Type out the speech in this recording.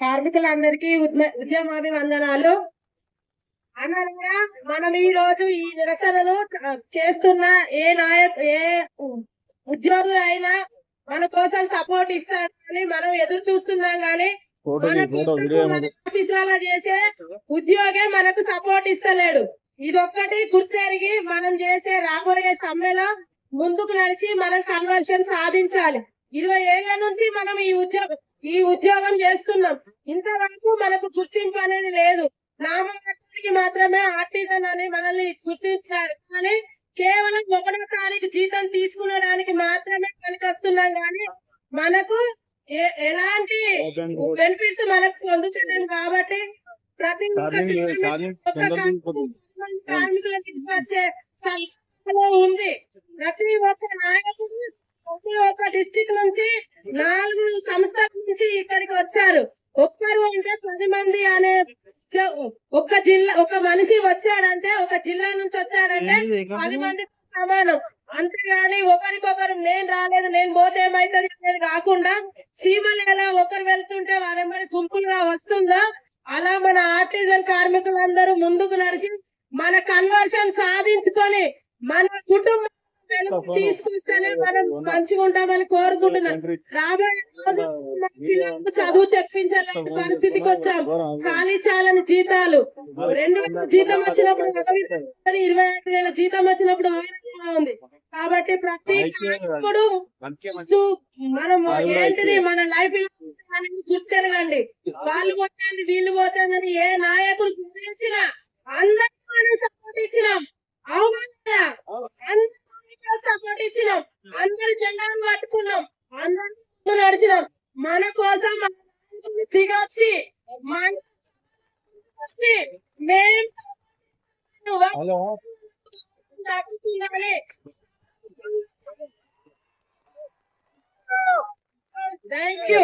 కార్మికులందరికీ ఉద్యమాభివందనాలు. అన్నగా మనం ఈ రోజు ఈ నిరసనలు చేస్తున్న ఏ నాయక్ ఏ ఉద్యోగులు అయినా మన కోసం సపోర్ట్ ఇస్తారని మనం ఎదురు చూస్తున్నాం గానీ ఆఫీసులలో చేసే ఉద్యోగే మనకు సపోర్ట్ ఇస్తలేడు. ఇదొక్కటి గుర్తెరిగి మనం చేసే రాబోయే సమ్మెలో ముందుకు నడిచి మనం కన్వర్షన్ సాధించాలి. ఇరవై ఏళ్ళ నుంచి మనం ఈ ఉద్యోగం ఈ ఉద్యోగం చేస్తున్నాం. ఇంతవరకు మనకు గుర్తింపు అనేది లేదు. నామమాత్రానికి మాత్రమే ఆర్టిజన్ అని మనల్ని గుర్తించారు. కానీ కేవలం ఒకటో తారీఖు జీతం తీసుకునడానికి మాత్రమే పనికొస్తున్నాం కానీ మనకు ఎలాంటి బెనిఫిట్స్ మనకు పొందుతున్నాం కాబట్టి ప్రతి కార్మికులను తీసుకొచ్చే ఉంది. ప్రతి ఒక్క నాయకుడు ప్రతి ఒక్క డిస్టిక్ నుంచి నాలుగు సంస్థల నుంచి ఇక్కడికి వచ్చారు. ఒక్కరు అంటే పది మంది అనే ఒక్క జిల్లా ఒక మనిషి వచ్చాడంటే ఒక జిల్లా నుంచి వచ్చాడంటే పది మంది సమానం. అంతేగాని ఒకరికొకరు నేను రాలేదు నేను పోతే ఏమైతుంది అనేది కాకుండా చీమలు ఎలా ఒకరు వెళ్తుంటే వాళ్ళెంబడి గుంపులుగా వస్తుందో? అలా మన ఆర్టిజన్ కార్మికులందరూ ముందుకు నడిచి మన కన్వర్షన్ సాధించుకొని మన కుటుంబం తీసుకొస్తేనే మనం మంచిగా ఉంటామని కోరుకుంటున్నాం. రాబోయే పిల్లలకు చదువు చెప్పించాలని పరిస్థితికి వచ్చాం. చాలీ చాలని జీతాలు. రెండు వేల జీతం వచ్చినప్పుడు ఇరవై ఐదు వేల జీతం వచ్చినప్పుడు ఉంది. కాబట్టి ప్రతి ఫస్ట్ మనం ఏంటిది? మన లైఫ్ అనేది గుర్తెరగండి. వాళ్ళు పోతుంది వీళ్ళు పోతుందని ఏ నాయకుడు బెదిరించినా నడిచినాం మన కోసం దిగొచ్చి మన హలో. Thank you